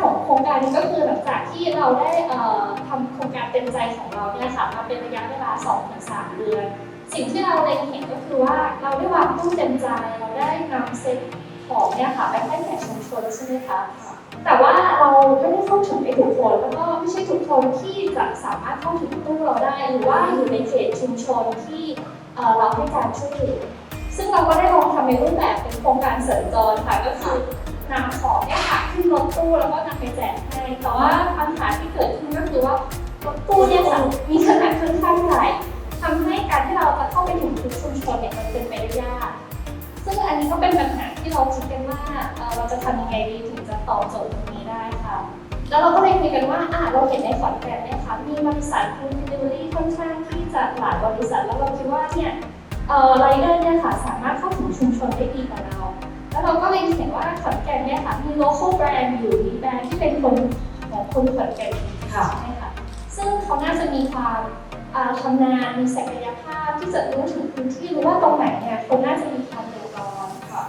ของโครงการนี้ก็คือหลังจากที่เราได้ทำโครงการเต็มใจของเราเนี่ยค่ะมาเป็นระยะเวลา2-3เดือน สิ่งที่เราเล็งเห็นก็คือว่าเราได้วางตู้เต็มใจเราได้นำเซ็ตของเนี่ยค่ะไปให้แก่ชุมชนใช่ไหมคะแต่ว่าเราไม่ได้เข้าถึงในทุกคนแล้วก็ไม่ใช่ทุกคนที่จะสามารถเข้าถึงตู้เราได้ หรือว่าอยู่ในเขตชุมชนที่เอ่อเราให้การช่วยเหลือซึ่งเราก็ได้ลองทำในรูปแบบเป็นโครงการเสริมจรค่ะก็คือ นำของเนี่ยค่ะขึ้นรถตู้แล้วก็นำไปแจกให้แต่ว่าปัญหาที่เกิดขึ้นก็คือว่ารถตู้เนี่ยค่ะมีขนาดค่อนข้างใหญ่ทำให้การที่เราจะเข้าไปถึงทุกชุมชนเนี่ยมันเป็นไปได้ยาก ซึ่งอันนี้ก็เป็นปัญหาที่เราคิดกันว่าเราจะทำยังไงดีถึงจะตอบโจทย์ตรงนี้ได้ค่ะ แล้วเราก็เลยคุยกันว่าอะเราเห็นในขอนแก่นเนี่ยค่ะมีบริษัทฟู้ดเดลิเวอรี่ค่อนข้างที่จะหลายบริษัทแล้วเราคิดว่าเนี่ยเอ่อไรเดอร์เนี่ยค่ะสามารถเข้าถึงชุมชนได้ดีกว่าเรา เนี่ยค่ะมี local brand อยู่มีแบรนด์ที่เป็นคนของคนขอนแก่นค่ะใช่ค่ะซึ่งเขาน่าจะมีความอ่าชำนาญมีศักยภาพที่จะรู้ถึงพื้นที่รู้ว่าตรงไหนเนี่ยคนน่าจะมีความเดือดร้อนค่ะ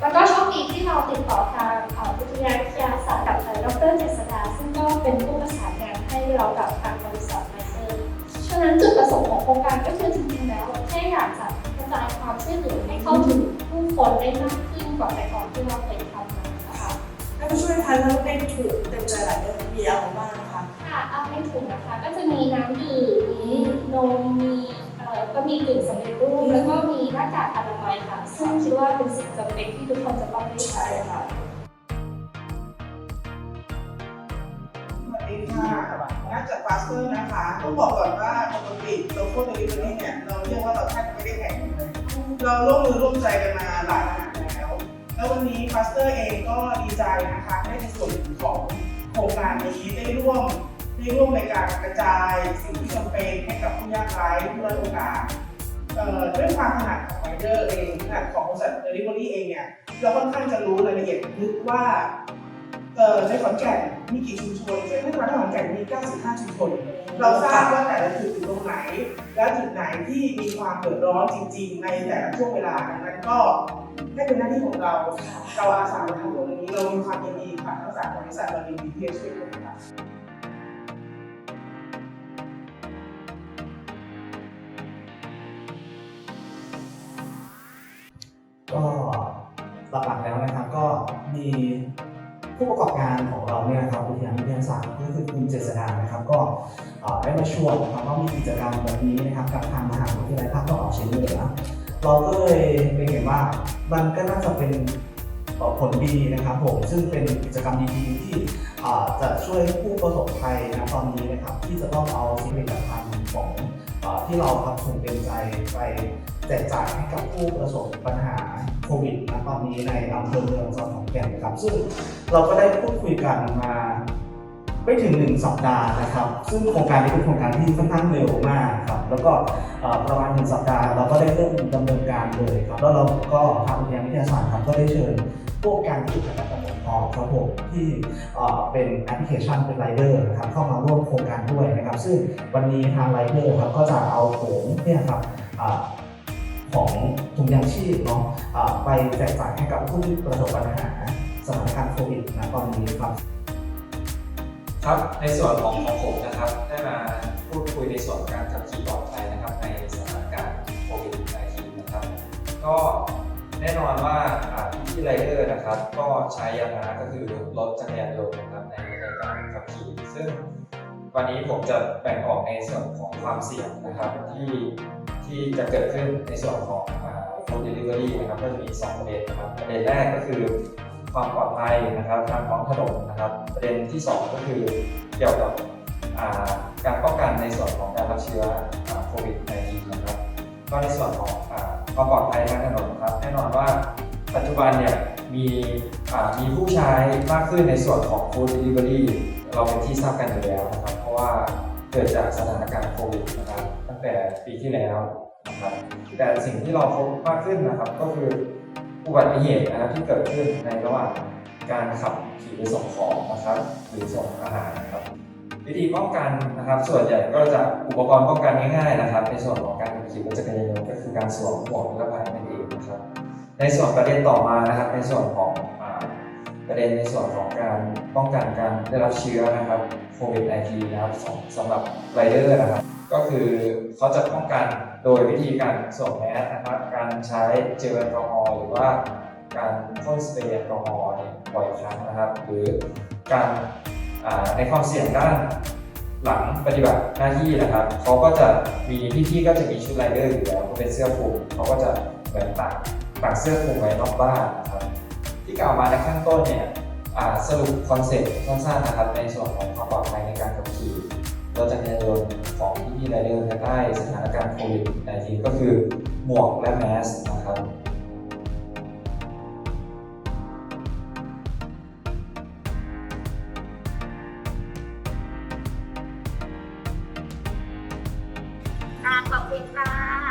แล้วก็โชคดีที่เราติดต่อทางเอ่อวิทยาวิทยาศาสตร์กับเอ่อดรเจษดาซึ่งก็เป็นผู้ประสานงานให้เรากับทางบริษัทไมเซอร์ฉะนั้นจุดประสงค์ของโครงการก็คือจริงๆแล้วแค่อยากจะกระจายความช่วยเหลือให้เข้าถึงผู้คนได้มากขึ้นกว่าแต่ก่อนที่เราเคยทำ มานะคะให้ผู้ช่วยทานแล้วในถุงเต็มใจหลายเรื่องมีอะไรบ้างนะคะค่ะเอาในถุงนะคะก็จะมีน้ำดื่มมีนมมีเอ่อก็มีดื่มสำเร็จรูปแล้วก็มีหน้ากากอนามัยค่ะ ซึ่งคิดว่าเป็นสิ่งจำเป็นที่ทุกคนจะต้องได้ใช้ค่ะ สวัสดีค่ะนักจากฟาสเตอร์นะคะ ต้องบอกก่อนว่าปกติเราโคตรเดลิเวอรี่เนี่ย เราเรียกว่าเราแทบไม่ได้แข่งกันเลยเราร่วมมือร่วมใจกันมาหลาย สเตอร์เองก็ดีใจนะคะได้ในส่วนหนึ่งของโครงการนี้ได้ร่วมได้ร่วมในการกระจายสิ่งที่จำเป็นให้กับผู้ยากไร้ผู้ด้โอกาสเอ่อด้วยความถนัดของไรเดอร์เองถนัดของบริษัทเดลิเวอรี่เองเนี่ยเราค่อนข้างจะรู้รายละเอียดลึกว่าเอ่อในขอนแก่นมีกี่ชุมชนเช่นในจังหวัดขอนแก่นมี 95 ชุมชน เราทราบว่าแต่ละจุดอยู่ตรงไหน และจุดไหนที่มีความเดือดร้อนจริง ๆ ในแต่ละช่วงเวลาดังนั้นก็ ให้เป็นหน้าที่ของเรา เราอาสาทำตรงนี้เรามีความยินดีค่ะทั้งสามบริษัทเรายินดีที่จะช่วยเหลือค่ะก็หลักๆแล้วนะครับก็มีผู้ประกอบการของเราเนี่ยนะครับวิทยาวิทยาศาสตร์ก็คือคุณเจษดานะครับ ก็เอ่อได้มาชวนนะครับว่ามีกิจกรรมแบบนี้นะครับกับทางมหาวิทยาลัยภาคตะวันออกเฉียงเหนือ เราก็เลยไปเห็นว่ามันก็น่าจะเป็นผลดีนะครับผมซึ่งเป็นกิจกรรมดีๆที่จะช่วยผู้ประสบภัยนะตอนนี้นะครับที่จะต้องเอาสิ่งผลิตภัณฑ์ของอที่เราทำทุนเป็นใจไปแจกจ่ายให้กับผู้ประสบปัญหาโควิดนะตอนนี้ในอำเภอเมืองจังหวัดขอนแก่นนะครับซึ่งเราก็ได้พูดคุยกันมา ไม่ถึงหนึ่งสัปดาห์นะครับ ซึ่งโครงการนี้เป็นโครงการที่ค่อนข้างเร็วมากครับ แล้วก็ประมาณหนึ่งสัปดาห์ เราก็ได้เริ่มดำเนินการเลยครับ แล้วเราก็ทางวิทยาวิทยาศาสตร์ครับก็ได้เชิญพวกการที่อยู่ในระบบพอครับผมที่เป็นแอปพลิเคชันเป็นไรเดอร์นะครับเข้ามาร่วมโครงการด้วยนะครับ ซึ่งวันนี้ทางไรเดอร์ครับก็จะเอาโถงเนี่ยครับของถุงยางชีพเนาะไปแจกจ่ายให้กับผู้ที่ประสบปัญหาสถานการณ์โควิดนะตอนนี้ครับ ครับในส่วนของของผมนะครับ ได้มาพูดคุยในส่วนการขับขี่ปลอดภัยนะครับ ในสถานการณ์โควิด -19 นะครับ ก็แน่นอนว่าอ่าพี่ไรเดอร์นะครับ ก็ใช้ยานะก็คือรถจักรยานยนต์นะครับในในการขับขี่ซึ่งวันนี้ผมจะแบ่งออกในส่วนของความเสี่ยงนะครับที่ที่จะเกิดขึ้นในส่วนของฟู้ดเดลิเวอรี่นะครับก็จะมีสองประเด็นนะครับประเด็นแรกก็คือ ความปลอดภัยนะครับทางท้องถนนนะครับ ประเด็นที่ 2 ก็คือเกี่ยวกับการป้องกันในส่วนของการรับเชื้อโควิด -19 นะครับก็ในส่วนของความปลอดภัยทางถนนครับแน่นอนว่าปัจจุบันเนี่ยมีมีผู้ใช้มากขึ้นในส่วนของ Food Delivery เราเป็นที่ทราบกันอยู่แล้วนะครับ เพราะว่าเกิดจากสถานการณ์โควิดนะครับ ตั้งแต่ปีที่แล้วนะครับแต่สิ่งที่เราพบมากขึ้นนะครับก็คือ อุบัติเหตุนะครับที่เกิดขึ้นในระหว่างการขับขี่หรือส่งของนะครับหรือส่งอาหารนะครับ วิธีป้องกันนะครับ ส่วนใหญ่ก็จะอุปกรณ์ป้องกันง่ายๆนะครับ ในส่วนของการขี่รถจักรยานยนต์ก็คือการสวมหมวกนิรภัยนั่นเองนะครับ ในส่วนประเด็นต่อมานะครับ ในส่วนของประเด็นในส่วนของการป้องกันการได้รับเชื้อนะครับโควิด -19 นะครับสำสำหรับไรเดอร์นะครับ ก็คือ เขาจะป้องกันโดยวิธีการสวมแมสนะครับ การใช้เจลแอลกอฮอล์หรือว่าการพ่นสเปรย์แอลกอฮอล์เนี่ยบ่อยครั้งนะครับ หรือการในความเสี่ยงด้านหลังปฏิบัติหน้าที่นะครับเขาก็จะมีพี่ๆก็จะมีชุดไรเดอร์อยู่แล้วก็เป็นเสื้อคลุมเขาก็จะเหมือนตักตักเสื้อคลุมไว้นอกบ้านนะครับที่กล่าวมาในข้างต้นเนี่ยสรุปคอนเซ็ปต์สั้นๆนะครับ ในส่วนของความปลอดภัยในการขับขี่ รถจักรยานยนต์ของพี่ๆไรเดอร์ภายใต้สถานการณ์โควิด -19 ก็คือหมวกและแมสนะครับขอบคุณค่ะ